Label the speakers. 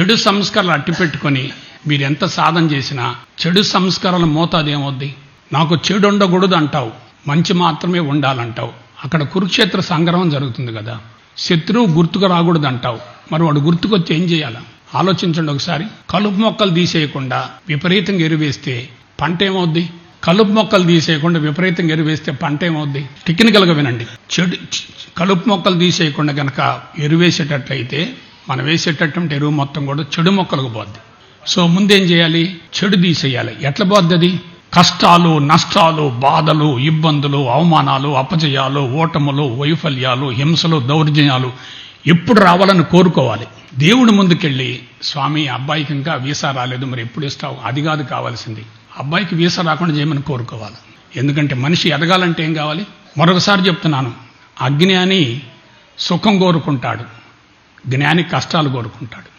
Speaker 1: చెడు సంస్కరణలు అట్టి పెట్టుకొని మీరు ఎంత సాధన చేసినా చెడు సంస్కరణల మోతాదు ఏమవుద్ది నాకు చెడు ఉండకూడదు అంటావు మంచి మాత్రమే ఉండాలంటావు. అక్కడ కురుక్షేత్ర సంగ్రహం జరుగుతుంది కదా. శత్రువు గుర్తుకు రాకూడదు అంటావు మరి వాడు గుర్తుకొచ్చి ఏం చేయాలి? ఆలోచించండి ఒకసారి. కలుపు మొక్కలు తీసేయకుండా విపరీతంగా ఎరువేస్తే పంట ఏమవుద్ది? కలుపు మొక్కలు తీసేయకుండా విపరీతంగా ఎరువేస్తే పంట ఏమవుద్ది? టెక్నికల్గా వినండి. చెడు కలుపు మొక్కలు తీసేయకుండా గనక ఎరువేసేటట్లయితే మనం వేసేటటువంటి ఎరువు మొత్తం కూడా చెడు మొక్కలకు పోద్ది. సో ముందేం చేయాలి? చెడు తీసేయాలి. ఎట్లా పోద్ది అది కష్టాలు నష్టాలు బాధలు ఇబ్బందులు అవమానాలు అపజయాలు ఓటములు వైఫల్యాలు హింసలు దౌర్జన్యాలు ఎప్పుడు రావాలని కోరుకోవాలి. దేవుడి ముందుకెళ్ళి స్వామి అబ్బాయికి ఇంకా వీసా రాలేదు మరి ఎప్పుడు ఇస్తావు? అది కాదు కావాల్సింది. అబ్బాయికి వీసా రాకుండా చేయమని కోరుకోవాలి. ఎందుకంటే మనిషి ఎదగాలంటే ఏం కావాలి? మరొకసారి చెప్తున్నాను. అగ్ని అని సుఖం కోరుకుంటాడు. జ్ఞాని కష్టాలు కోరుకుంటాడు.